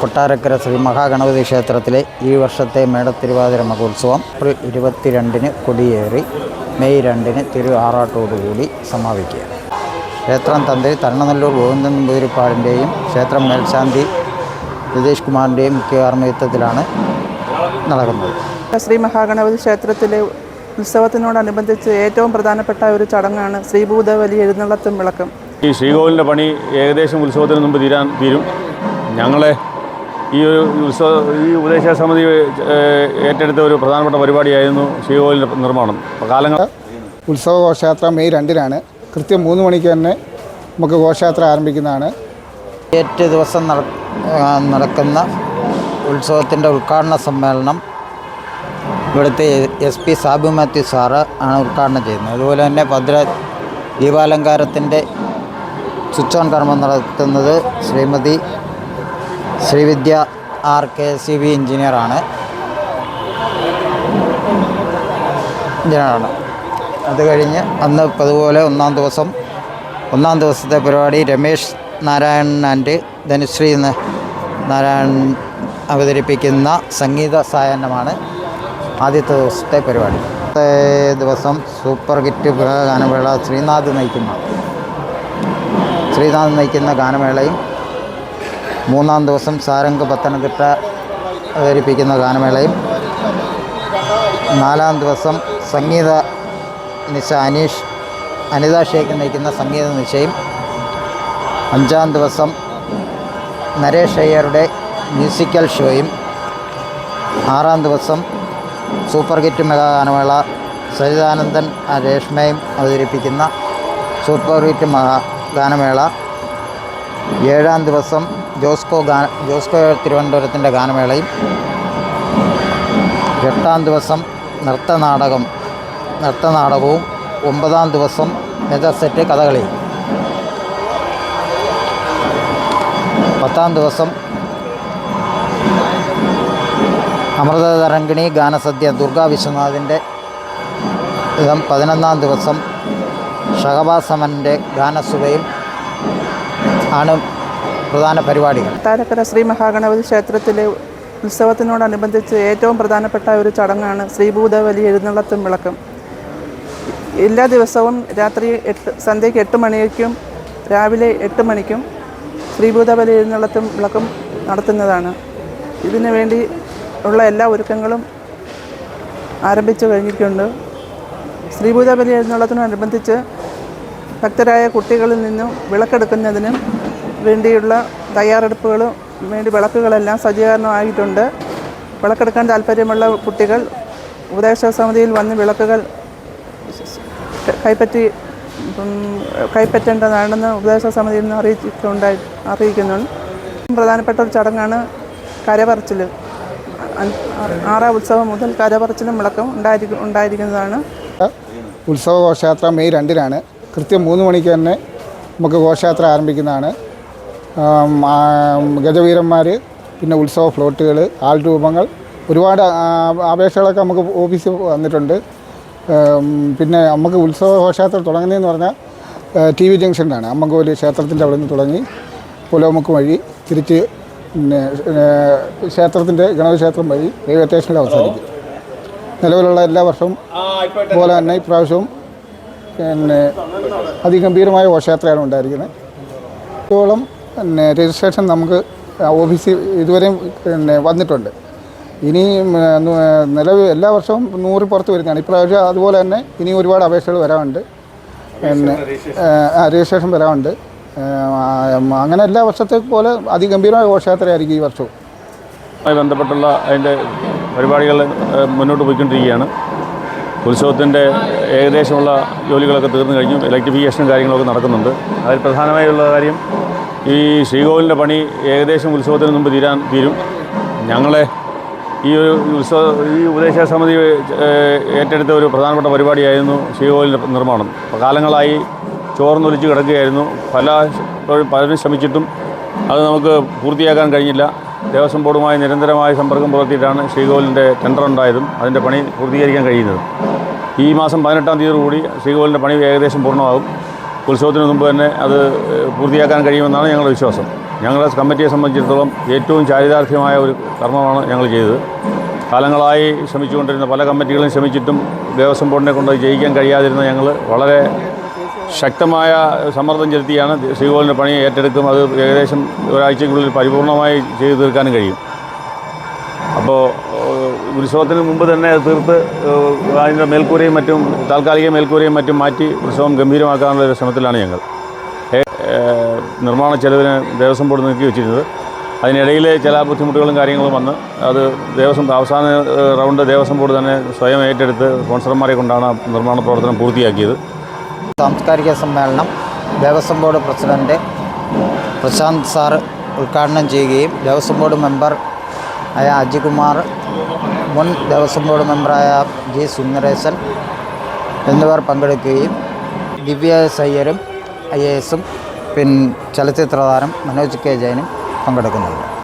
കൊട്ടാരക്കര ശ്രീ മഹാഗണപതി ക്ഷേത്രത്തിലെ ഈ വർഷത്തെ മേടത്തിരുവാതിര മഹോത്സവം ഏപ്രിൽ ഇരുപത്തിരണ്ടിന് കൊടിയേറി മെയ് രണ്ടിന് തിരു ആറാട്ടോടുകൂടി സമാപിക്കുക. ക്ഷേത്രം തന്ത്രി തരണനല്ലൂർ ഗോവിന്ദൻ നമ്പൂതിരിപ്പാടിന്റെയും ക്ഷേത്രം മേൽശാന്തി നിതീഷ് കുമാറിന്റെയും മുഖ്യ കാർമ്മികത്വത്തിലാണ് നടക്കുന്നത്. ശ്രീ മഹാഗണപതി ക്ഷേത്രത്തിലെ ഉത്സവത്തിനോടനുബന്ധിച്ച് ഏറ്റവും പ്രധാനപ്പെട്ട ഒരു ചടങ്ങാണ് ശ്രീഭൂതബലി എഴുന്നള്ളത്തും വിളക്കും. ഈ ശ്രീകോവിലിന്റെ പണി ഏകദേശം ഉത്സവത്തിന് മുമ്പ് തീരാൻ തീരും. ഞങ്ങളെ ഈ ഒരു ഉത്സവ ഈ ഉപദേശ സമിതി ഏറ്റെടുത്ത ഒരു പ്രധാനപ്പെട്ട പരിപാടിയായിരുന്നു ശ്രീകോവിലിന്റെ നിർമ്മാണം. കാലങ്ങൾ ഉത്സവ ഘോഷയാത്ര മെയ് രണ്ടിനാണ്. കൃത്യം മൂന്ന് മണിക്ക് തന്നെ നമുക്ക് ഘോഷയാത്ര ആരംഭിക്കുന്നതാണ്. ഏറ്റ ദിവസം നടക്കുന്ന ഉത്സവത്തിന്റെ ഉദ്ഘാടന സമ്മേളനം ഇവിടുത്തെ S P Sabu Mathew sir ആണ് ഉദ്ഘാടനം ചെയ്യുന്നത്. അതുപോലെ തന്നെ ഭദ്ര ദീപാലങ്കാരത്തിന്റെ സ്വിച്ച് ഓൺ കർമ്മം നടത്തുന്നത് Shrimati Srividya R K C B എഞ്ചിനീയറാണ് എഞ്ചിനീയറാണ് അത് കഴിഞ്ഞ് അന്ന് അതുപോലെ ഒന്നാം ദിവസം ഒന്നാം ദിവസത്തെ പരിപാടി രമേശ് നാരായണൻ ആൻഡ് ധനുശ്രീ നാരായണൻ അവതരിപ്പിക്കുന്ന സംഗീത സായാഹ്നമാണ് ആദ്യത്തെ ദിവസത്തെ പരിപാടി. ദിവസം സൂപ്പർ ഹിറ്റ് ഗാനമേള ശ്രീനാഥ് നയിക്കുന്ന. ശ്രീനാഥ് നയിക്കുന്ന ഗാനമേളയും മൂന്നാം ദിവസം സാരംഗ് പത്തനംതിട്ട അവതരിപ്പിക്കുന്ന ഗാനമേളയും നാലാം ദിവസം സംഗീത നിശ അനീഷ് അനിത ഷേഖ് നയിക്കുന്ന സംഗീത നിശയും. അഞ്ചാം ദിവസം നരേഷ് അയ്യരുടെ മ്യൂസിക്കൽ ഷോയും. ആറാം ദിവസം സൂപ്പർ ഹിറ്റ് മെഗാ ഗാനമേള സരിതാനന്ദൻ ആ രേഷ്മയും അവതരിപ്പിക്കുന്ന സൂപ്പർ ഹിറ്റ് മഹാ ഗാനമേള. ഏഴാം ദിവസം ജോസ്കോ ഗാന ജോസ്കോ തിരുവനന്തപുരത്തിന്റെ ഗാനമേളയും എട്ടാം ദിവസം നൃത്തനാടകം നൃത്തനാടകവും ഒമ്പതാം ദിവസം മെജസെറ്റ് കഥകളി പത്താം ദിവസം അമൃതതരംഗിണി ഗാനസദ്യ ദുർഗാ വിശ്വനാഥിന്റെ ഇതം പതിനൊന്നാം ദിവസം ഷഹബാസമന്റെ ഗാനസുഖയും ആണ് പ്രധാന പരിപാടികൾ താരക്കര ശ്രീ മഹാഗണപതി ക്ഷേത്രത്തിലെ ഉത്സവത്തിനോടനുബന്ധിച്ച് ഏറ്റവും പ്രധാനപ്പെട്ട ഒരു ചടങ്ങാണ് ശ്രീഭൂതബലി എഴുന്നള്ളത്തും വിളക്കും. എല്ലാ ദിവസവും രാത്രി എട്ട് സന്ധ്യയ്ക്ക് എട്ട് മണിക്കും രാവിലെ എട്ട് മണിക്കും ശ്രീഭൂതബലി എഴുന്നള്ളത്തും വിളക്കും നടത്തുന്നതാണ്. ഇതിനു വേണ്ടി ഉള്ള എല്ലാ ഒരുക്കങ്ങളും ആരംഭിച്ചു കഴിഞ്ഞിട്ടുണ്ട്. ശ്രീഭൂതബലി എഴുന്നള്ളത്തിനോടനുബന്ധിച്ച് ഭക്തരായ കുട്ടികളിൽ നിന്നും വിളക്കെടുക്കുന്നതിനും വേണ്ടിയുള്ള തയ്യാറെടുപ്പുകളും വേണ്ടി വിളക്കുകളെല്ലാം സജ്ജീകരണമായിട്ടുണ്ട്. വിളക്കെടുക്കാൻ താല്പര്യമുള്ള കുട്ടികൾ ഉപദേശക സമിതിയിൽ വന്ന് വിളക്കുകൾ കൈപ്പറ്റി കൈപ്പറ്റേണ്ടതാണെന്ന് ഉപദേശക സമിതിയിൽ നിന്ന് അറിയിച്ചിട്ടുണ്ടായി അറിയിക്കുന്നുണ്ട്. പ്രധാനപ്പെട്ട ഒരു ചടങ്ങാണ് കരപറച്ചിൽ. ആറാം ഉത്സവം മുതൽ കരപറച്ചിലും വിളക്കും ഉണ്ടായിരിക്കും ഉണ്ടായിരിക്കുന്നതാണ്. ഉത്സവ ഘോഷയാത്ര മെയ് രണ്ടിനാണ്. കൃത്യം മൂന്ന് മണിക്ക് തന്നെ നമുക്ക് ഘോഷയാത്ര ആരംഭിക്കുന്നതാണ്. ഗജവീരന്മാർ പിന്നെ ഉത്സവ ഫ്ലോട്ടുകൾ ആൾ രൂപങ്ങൾ ഒരുപാട് അപേക്ഷകളൊക്കെ നമുക്ക് ഓഫീസിൽ വന്നിട്ടുണ്ട്. പിന്നെ നമുക്ക് ഉത്സവ ഘോഷയാത്ര തുടങ്ങുന്നതെന്ന് പറഞ്ഞാൽ ടി വി ജംഗ്ഷനിലാണ്. അമ്മങ്കോലി ക്ഷേത്രത്തിന്റെ അവിടെ നിന്ന് തുടങ്ങി പുലോമുക്ക് വഴി തിരിച്ച് പിന്നെ ക്ഷേത്രത്തിന്റെ ഗണപതി ക്ഷേത്രം വഴി റെയിൽവേ സ്റ്റേഷനിൽ അവസാനിക്കും. നിലവിലുള്ള എല്ലാ വർഷവും പോലെ തന്നെ ഇപ്രാവശ്യവും പിന്നെ അതിഗംഭീരമായ ഘോഷയാത്രയാണ് ഉണ്ടായിരിക്കുന്നത്. ഇതോളം പിന്നെ രജിസ്ട്രേഷൻ നമുക്ക് ഓഫീസിൽ ഇതുവരെയും പിന്നെ വന്നിട്ടുണ്ട്. ഇനി നിലവിൽ എല്ലാ വർഷവും നൂറ് പുറത്ത് വരുന്നതാണ്. ഇപ്രാവശ്യം അതുപോലെ തന്നെ ഇനി ഒരുപാട് അപേക്ഷകൾ വരാറുണ്ട്. പിന്നെ രജിസ്ട്രേഷൻ വരാറുണ്ട്. അങ്ങനെ എല്ലാ വർഷത്തെ പോലെ അതിഗംഭീരമായ ഘോഷയാത്രയായിരിക്കും ഈ വർഷവും. അതുമായി ബന്ധപ്പെട്ടുള്ള അതിന്റെ പരിപാടികൾ മുന്നോട്ട് പോയിക്കൊണ്ടിരിക്കുകയാണ്. ഉത്സവത്തിന്റെ ഏകദേശമുള്ള ജോലികളൊക്കെ തീർന്നു കഴിഞ്ഞു. ഇലക്ട്രിഫിക്കേഷനും കാര്യങ്ങളൊക്കെ നടക്കുന്നുണ്ട്. അതിൽ പ്രധാനമായുള്ള കാര്യം ഈ ശ്രീകോവിലിന്റെ പണി ഏകദേശം ഉത്സവത്തിന് മുമ്പ് തീരാൻ തീരും. ഞങ്ങളെ ഈ ഒരു ഉത്സവ ഈ ഉപദേശ സമിതി ഏറ്റെടുത്ത ഒരു പ്രധാനപ്പെട്ട പരിപാടിയായിരുന്നു ശ്രീകോവിലിന്റെ നിർമ്മാണം. കാലങ്ങളായി ചോർന്നൊലിച്ച് കിടക്കുകയായിരുന്നു. പല പലരും ശ്രമിച്ചിട്ടും അത് നമുക്ക് പൂർത്തിയാക്കാൻ കഴിഞ്ഞില്ല. ദേവസ്വം ബോർഡുമായി നിരന്തരമായ സമ്പർക്കം പുലർത്തിയിട്ടാണ് ശ്രീകോവിലിന്റെ ടെൻഡർ ഉണ്ടായതും അതിന്റെ പണി പൂർത്തീകരിക്കാൻ കഴിയുന്നത്. ഈ മാസം പതിനെട്ടാം തീയതി കൂടി ശ്രീകോവിലിന്റെ പണി ഏകദേശം പൂർണമാകും. ഉത്സവത്തിന് മുമ്പ് തന്നെ അത് പൂർത്തിയാക്കാൻ കഴിയുമെന്നാണ് ഞങ്ങളുടെ വിശ്വാസം. ഞങ്ങളുടെ കമ്മിറ്റിയെ സംബന്ധിച്ചിടത്തോളം ഏറ്റവും ചാരിതാർത്ഥ്യമായ ഒരു കർമ്മമാണ് ഞങ്ങൾ ചെയ്തത്. കാലങ്ങളായി ശ്രമിച്ചുകൊണ്ടിരുന്ന പല കമ്മിറ്റികളും ശ്രമിച്ചിട്ടും ദേവസ്വം ബോർഡിനെ കൊണ്ട് ജയിക്കാൻ കഴിയാതിരുന്ന ഞങ്ങൾ വളരെ ശക്തമായ സമ്മർദ്ദം ചെലുത്തിയാണ് ശ്രീകോവിലിന്റെ പണി ഏറ്റെടുക്കും. അത് ഏകദേശം ഒരാഴ്ചയ്ക്കുള്ളിൽ പരിപൂർണമായി ചെയ്തു തീർക്കാനും കഴിയും. അപ്പോൾ ഉത്സവത്തിന് മുമ്പ് തന്നെ തീർത്ത് അതിന്റെ മേൽക്കൂരയും മറ്റും താൽക്കാലിക മേൽക്കൂരയും മറ്റും മാറ്റി ഉത്സവം ഗംഭീരമാക്കാനുള്ള ഒരു ശ്രമത്തിലാണ് ഞങ്ങൾ. നിർമ്മാണ ചെലവിന് ദേവസ്വം ബോർഡ് നീക്കി വെച്ചിരുന്നത്. അതിനിടയിൽ ചില ബുദ്ധിമുട്ടുകളും കാര്യങ്ങളും വന്ന് അത് ദേവസ്വം അവസാന റൗണ്ട് ദേവസ്വം ബോർഡ് തന്നെ സ്വയം ഏറ്റെടുത്ത് സ്പോൺസർമാരെ കൊണ്ടാണ് നിർമ്മാണ പ്രവർത്തനം പൂർത്തിയാക്കിയത്. സാംസ്കാരിക സമ്മേളനം Devaswom board president Prashanth sir ഉദ്ഘാടനം ചെയ്യുകയും ദേവസ്വം ബോർഡ് മെമ്പർ ആയ അജികുമാർ മുൻ ദേവസ്വം ബോർഡ് മെമ്പറായ ജി സുന്ദരേശൻ എന്നിവർ പങ്കെടുക്കുകയും ദിവ്യ സയ്യരും ഐ എ എസും പിൻ ചലച്ചിത്ര താരം മനോജ് കെ ജയനും പങ്കെടുക്കുന്നുണ്ട്.